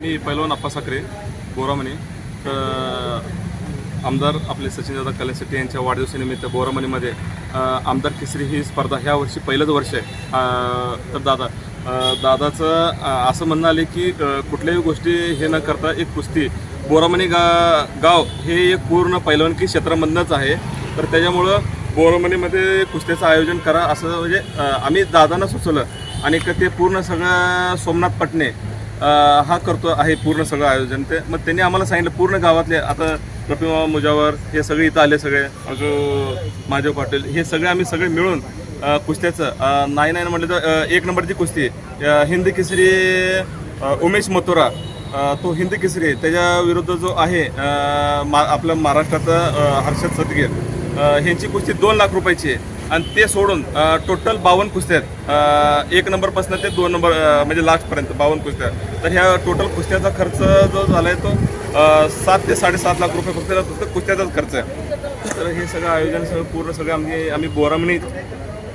मी पैलवान अप्पा साखरे बोरामणी. तर आमदार आपले सचिनदादा कलेशेट्टी यांच्या वाढदिवसानिमित्त बोरामणीमध्ये आमदार केसरी ही स्पर्धा ह्या वर्षी पहिलंच वर्ष आहे. तर दादा दादाचं असं म्हणणं आले की कुठल्याही गोष्टी हे न करता एक कुस्ती. बोरामणी गा गाव हे एक पूर्ण पैलवानकी क्षेत्रामधनंच आहे. तर त्याच्यामुळं बोरामणीमध्ये कुस्त्याचं आयोजन करा असं म्हणजे आम्ही दादांना सुचवलं. आणि क- ते पूर्ण सगळं सोमनाथ पटणे हा करतो आहे पूर्ण सगळं आयोजन. ते मग त्यांनी आम्हाला सांगितलं पूर्ण गावातले आता रफिमा मुजावर हे सगळे इथं आले सगळे अजून माझे पाटील हे सगळे आम्ही सगळे मिळून कुस्त्याचं नाही नाही म्हटलं तर एक नंबरची कुस्ती अ, हिंदी केसरी उमेश मथुरा तो हिंदी केसरी त्याच्या विरुद्ध जो आहे मा आपल्या महाराष्ट्राचा हर्षद सदगीर ह्यांची कुस्ती दोन लाख रुपयाची आहे. आणि ते सोडून टोटल बावन्न कुस्त्या आहेत. एक नंबरपासून ते दोन नंबर म्हणजे लास्टपर्यंत बावन्न कुस्त्या तर ह्या टोटल कुस्त्याचा खर्च जो झाला आहे तो सात ते साडेसात लाख रुपये फक्त फक्त कुस्त्याचाच खर्च आहे. तर हे सगळं आयोजन सगळं पूर्ण सगळं आम्ही आम्ही बोरामणी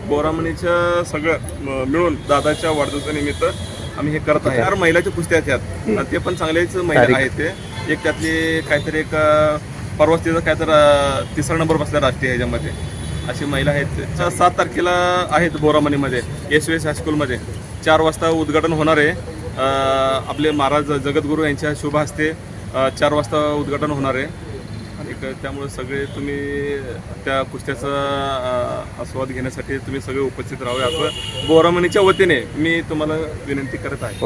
बोरामणीचं सगळं मिळून दादाच्या वाढदिवसानिमित्त आम्ही हे करत आहे चार महिलाच्या कुस्त्या आहेत ते पण चांगलेच महिला आहेत ते. एक त्यातली काहीतरी एक परवाच तिचा काहीतरी अ, तिसरा नंबर बसला राष्ट्रीय ह्याच्यामध्ये. अशी महिला आहेत. सात तारखेला आहेत बोरामणीमध्ये एस एस हायस्कूलमध्ये चार वाजता उद्घाटन होणार आहे. आपले महाराज जगद्गुरू यांच्या शुभ हस्ते चार वाजता उद्घाटन होणार आहे. आणि त्यामुळे सगळे तुम्ही त्या कुस्त्याचा आस्वाद घेण्यासाठी तुम्ही सगळे उपस्थित राहावे. असं बोरामणीच्या वतीने मी तुम्हाला विनंती करत आहे.